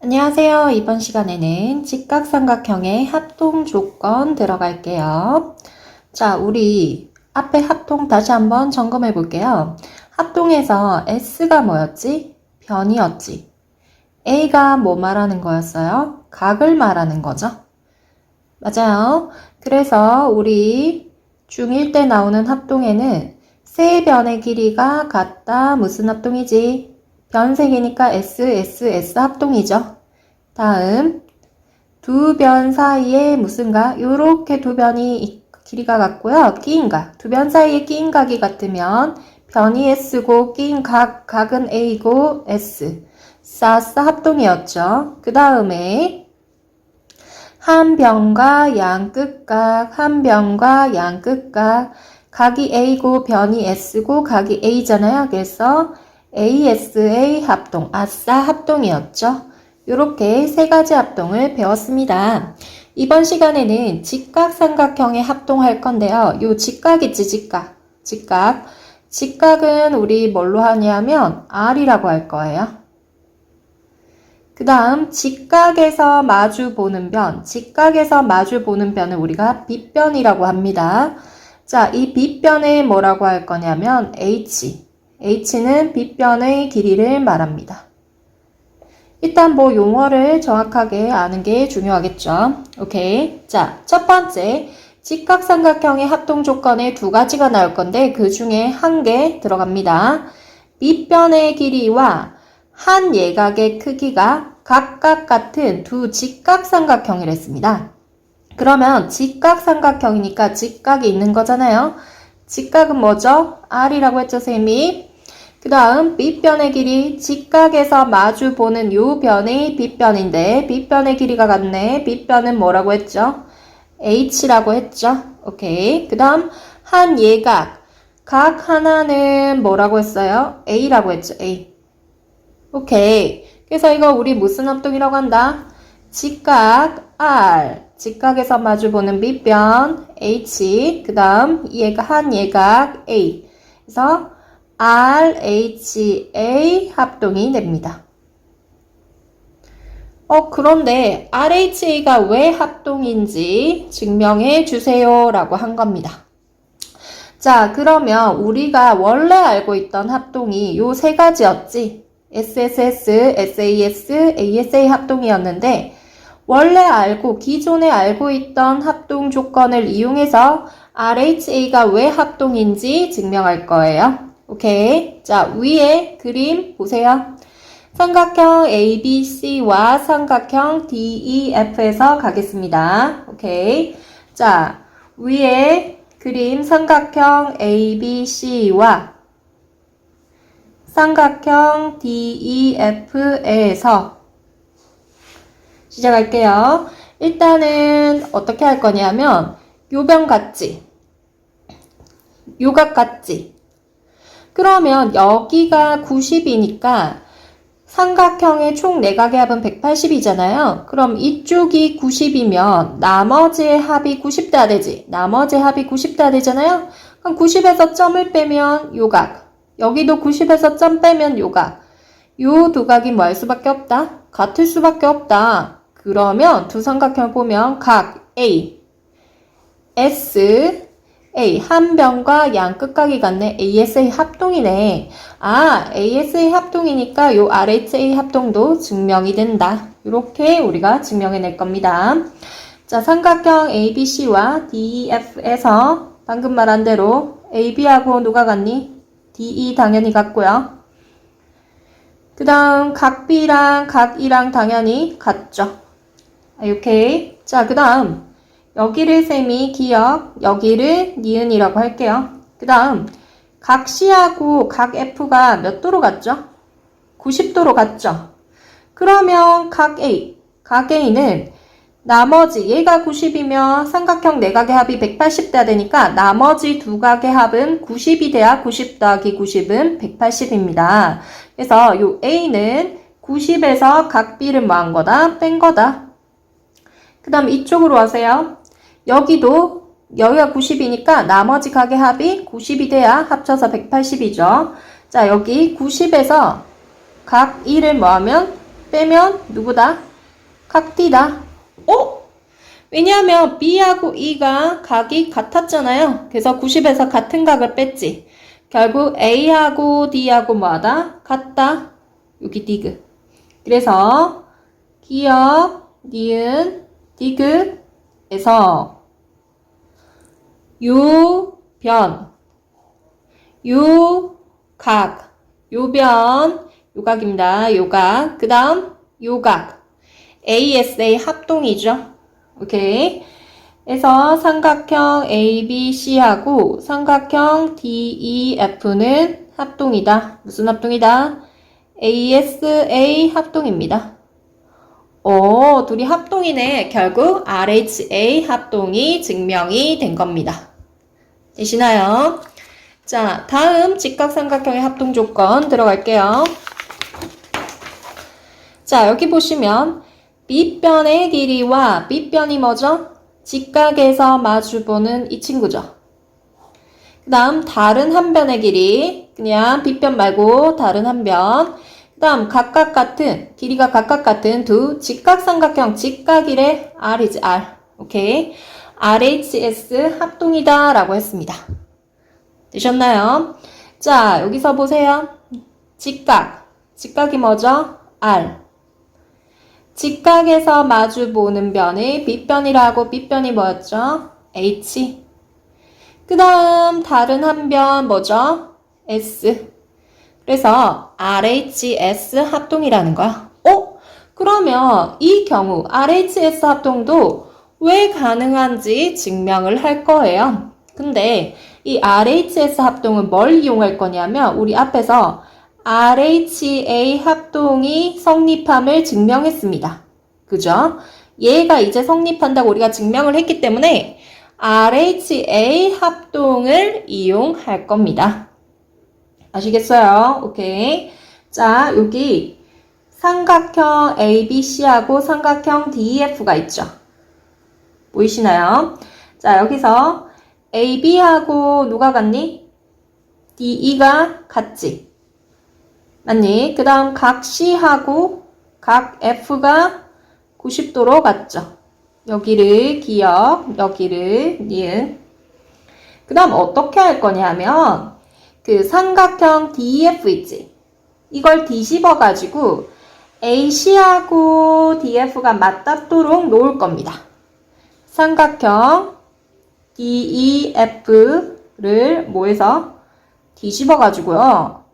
안녕하세요. 이번 시간에는 직각삼각형의 합동 조건 들어갈게요. 자, 우리 앞에 합동 다시 한번 점검해 볼게요. 합동에서 S가 뭐였지? 변이었지. A가 뭐 말하는 거였어요? 각을 말하는 거죠. 맞아요. 그래서 우리 중1 때 나오는 합동에는 세 변의 길이가 같다. 무슨 합동이지? 변색이니까 S, S, S 합동이죠. 다음 두 변 사이에 무슨가? 요렇게 두 변이 이- 길이가 같고요. 끼인각. 두변 사이에 끼인각이 같으면 변이 S고 끼인 각, 각은 A고 S. 싸싸 합동이었죠. 그 다음에 한 변과 양 끝각, 한 변과 양 끝각, 각이 A고 변이 S고 각이 A잖아요. 그래서 ASA 합동, 아싸 합동이었죠. 이렇게 세 가지 합동을 배웠습니다. 이번 시간에는 직각 삼각형의 합동할 건데요. 요 직각 있지, 직각. 직각. 직각은 우리 뭘로 하냐면 R이라고 할 거예요. 그 다음 직각에서 마주 보는 변, 직각에서 마주 보는 변을 우리가 빗변이라고 합니다. 자, 이 빗변을 뭐라고 할 거냐면 H. H는 빗변의 길이를 말합니다. 일단 뭐 용어를 정확하게 아는 게 중요하겠죠. 오케이. 자, 첫 번째. 직각삼각형의 합동 조건에 두 가지가 나올 건데 그 중에 한 개 들어갑니다. 밑변의 길이와 한 예각의 크기가 각각 같은 두 직각삼각형이랬습니다. 그러면 직각삼각형이니까 직각이 있는 거잖아요. 직각은 뭐죠? R이라고 했죠, 쌤이. 그 다음 밑변의 길이 직각에서 마주 보는 요 변이 빗변인데 빗변의 길이가 같네. 빗변은 뭐라고 했죠? H라고 했죠. 오케이. 그 다음 한 예각. 각 하나는 뭐라고 했어요? A라고 했죠. A. 오케이. 그래서 이거 우리 무슨 합동이라고 한다? 직각 R. 직각에서 마주 보는 밑변 H. 그 다음 얘가 한 예각 A. 그래서 RHA 합동이 됩니다. 어, 그런데 RHA가 왜 합동인지 증명해 주세요 라고 한 겁니다. 자, 그러면 우리가 원래 알고 있던 합동이 요 세 가지였지. SSS, SAS, ASA 합동이었는데, 원래 알고, 기존에 알고 있던 합동 조건을 이용해서 RHA가 왜 합동인지 증명할 거예요. 오케이. 자, 위에 그림 보세요. 삼각형 ABC와 삼각형 DEF에서 가겠습니다. 오케이. 자, 위에 그림 삼각형 ABC와 삼각형 DEF에서 시작할게요. 일단은 어떻게 할 거냐면 요변 같지? 요각 같지? 그러면 여기가 90이니까 삼각형의 총 내각의 합은 180이잖아요. 그럼 이쪽이 90이면 나머지의 합이 90다 되지. 나머지 합이 90다 되잖아요. 그럼 90에서 점을 빼면 요각. 여기도 90에서 점 빼면 요각. 요 두 각이 뭐 할 수밖에 없다? 같을 수밖에 없다. 그러면 두 삼각형을 보면 각 A, S, A 한 변과 양 끝각이 같네. ASA 합동이네. 아, ASA 합동이니까 요 RHA 합동도 증명이 된다. 이렇게 우리가 증명해낼 겁니다. 자, 삼각형 ABC와 DEF에서 방금 말한 대로 AB하고 누가 같니? DE 당연히 같고요. 그 다음 각 B랑 각 E랑 당연히 같죠. 아, 오케이. 자, 그 다음 여기를 셈이 기억, 여기를 니은이라고 할게요. 그 다음 각 C하고 각 F가 몇 도로 같죠? 90도로 같죠? 그러면 각 A, 각 A는 나머지 얘가 90이면 삼각형 내각의 합이 180다 되니까 나머지 두 각의 합은 90이 돼야 90 더하기 90은 180입니다. 그래서 요 A는 90에서 각 B를 뭐한 거다? 뺀 거다. 그 다음 이쪽으로 와세요. 여기도 여기가 90이니까 나머지 각의 합이 90이 돼야 합쳐서 180이죠. 자, 여기 90에서 각 1을 뭐하면 빼면 누구다? 각D다. 어? 왜냐하면 B하고 E가 각이 같았잖아요. 그래서 90에서 같은 각을 뺐지. 결국 A하고 D하고 뭐하다? 같다. 여기 디귿. 그래서 기역, 니은, 디귿에서 요변, 요각, 요변, 요각입니다. 요각. 그 다음 요각. ASA 합동이죠. 오케이. 그래서 삼각형 ABC하고 삼각형 DEF는 합동이다. 무슨 합동이다? ASA 합동입니다. 오, 둘이 합동이네. 결국 RHA 합동이 증명이 된 겁니다. 되시나요? 자, 다음 직각삼각형의 합동 조건 들어갈게요. 자, 여기 보시면 B변의 길이와 B변이 뭐죠? 직각에서 마주보는 이 친구죠. 그 다음 다른 한 변의 길이 그냥 B변 말고 다른 한 변. 그 다음 각각 같은 길이가 각각 같은 두 직각삼각형 직각일의 R이지 R. 오케이. RHS 합동이다 라고 했습니다. 되셨나요? 자 여기서 보세요. 직각. 직각이 뭐죠? R. 직각에서 마주 보는 변이 B변이라고 B변이 뭐였죠? H. 그 다음 다른 한 변 뭐죠? S. 그래서 RHS 합동이라는 거야. 어? 그러면 이 경우 RHS 합동도 왜 가능한지 증명을 할 거예요. 근데 이 RHS 합동은 뭘 이용할 거냐면 우리 앞에서 RHA 합동이 성립함을 증명했습니다. 그죠? 얘가 이제 성립한다고 우리가 증명을 했기 때문에 RHA 합동을 이용할 겁니다. 아시겠어요? 오케이. 자, 여기 삼각형 ABC하고 삼각형 DEF가 있죠. 보이시나요? 자, 여기서 AB하고 누가 같니? DE가 같지? 맞니? 그 다음 각 C하고 각 F가 90도로 같죠? 여기를 기억, 여기를 니은. 그 다음 어떻게 할 거냐면 그 삼각형 DEF 있지? 이걸 뒤집어 가지고 AC하고 DF가 맞닿도록 놓을 겁니다. 삼각형 DEF를 뭐해서 뒤집어 가지고요.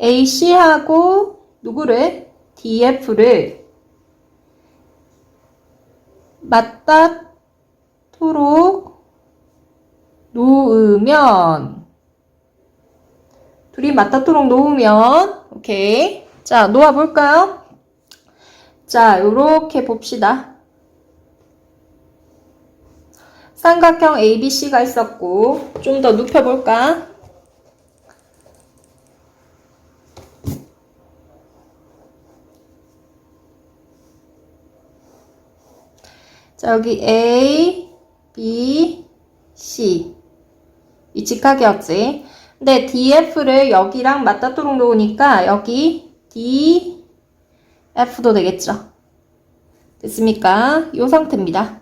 AC하고 누구를? DF를 맞닿도록 놓으면 둘이 맞닿도록 놓으면 오케이 자 놓아 볼까요? 자 요렇게 봅시다 삼각형 ABC가 있었고 좀 더 눕혀 볼까? 자, 여기 A, B, C. 이 직각이었지. 근데 DF를 여기랑 맞닿도록 놓으니까 여기 D, F도 되겠죠. 됐습니까? 이 상태입니다.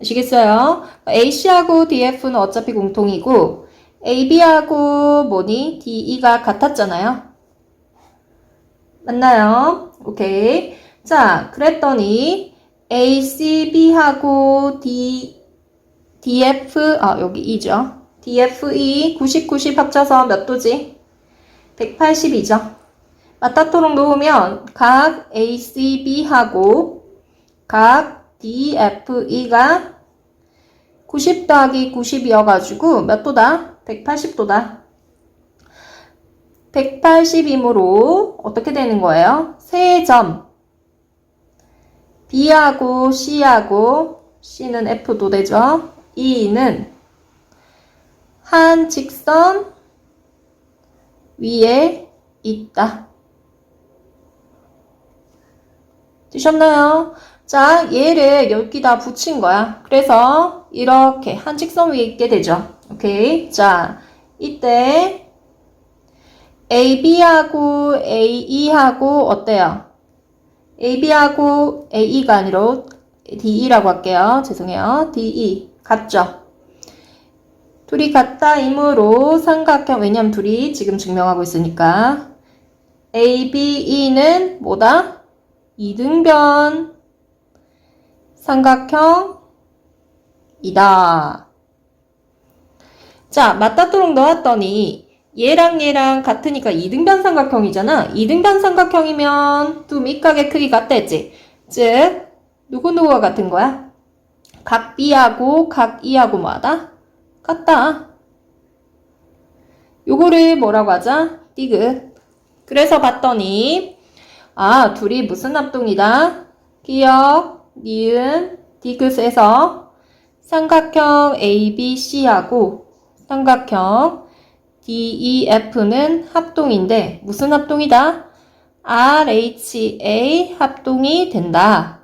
아시겠어요? AC하고 DF는 어차피 공통이고 AB하고 뭐니? DE가 같았잖아요. 맞나요? 오케이. 자, 그랬더니 ACB하고 D, DF, 아, 여기 2죠. DFE 90, 90 합쳐서 몇 도지? 180이죠. 맞닿도록 놓으면 각 ACB하고 각 DFE가 90 더하기 90이어가지고 몇 도다? 180도다. 180이므로 어떻게 되는 거예요? 세 점. B하고 C하고 C는 F도 되죠. E는 한 직선 위에 있다. 되셨나요? 자, 얘를 여기다 붙인 거야. 그래서 이렇게 한 직선 위에 있게 되죠. 오케이. 자, 이때 AB하고 AE하고 어때요? AB하고 AE가 아니라 DE라고 할게요. 죄송해요. DE. 같죠? 둘이 같다이므로 삼각형, 왜냐면 둘이 지금 증명하고 있으니까. ABE는 뭐다? 이등변 삼각형이다. 자, 맞다도록 넣었더니 얘랑 얘랑 같으니까 이등변 삼각형이잖아. 이등변 삼각형이면 두 밑각의 크기 같다 했지. 즉, 누구누구가 같은 거야? 각 B하고 각 E하고 뭐하다? 같다. 요거를 뭐라고 하자? 디귿. 그래서 봤더니 아, 둘이 무슨 합동이다? 기억, 니은, 디귿에서 삼각형 ABC하고 삼각형 DEF는 합동인데 무슨 합동이다? RHA 합동이 된다.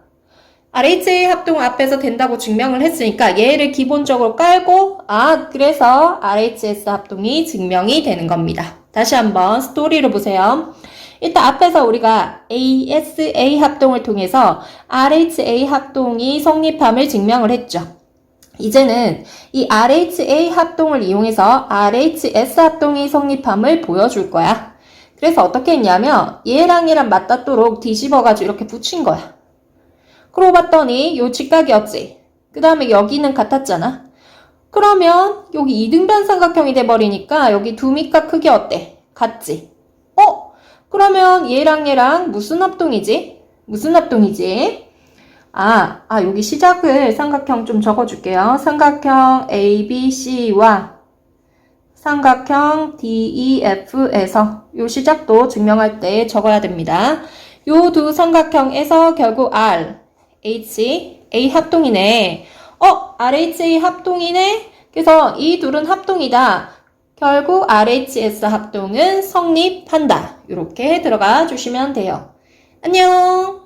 RHA 합동 앞에서 된다고 증명을 했으니까 얘를 기본적으로 깔고 아 그래서 RHS 합동이 증명이 되는 겁니다. 다시 한번 스토리를 보세요. 일단 앞에서 우리가 ASA 합동을 통해서 RHA 합동이 성립함을 증명을 했죠. 이제는 이 RHA 합동을 이용해서 RHS 합동이 성립함을 보여줄 거야. 그래서 어떻게 했냐면 얘랑 얘랑 맞닿도록 뒤집어가지고 이렇게 붙인 거야. 그러고 봤더니 요 직각이었지. 그 다음에 여기는 같았잖아. 그러면 여기 이등변 삼각형이 돼버리니까 여기 두 밑각 크기 어때? 같지? 어? 그러면 얘랑 얘랑 무슨 합동이지? 무슨 합동이지? 아, 아, 여기 시작을 삼각형 좀 적어줄게요. 삼각형 ABC와 삼각형 DEF에서 요 시작도 증명할 때 적어야 됩니다. 요 두 삼각형에서 결국 R, H, A 합동이네. 어, RHA 합동이네? 그래서 이 둘은 합동이다. 결국 RHS 합동은 성립한다. 이렇게 들어가 주시면 돼요. 안녕!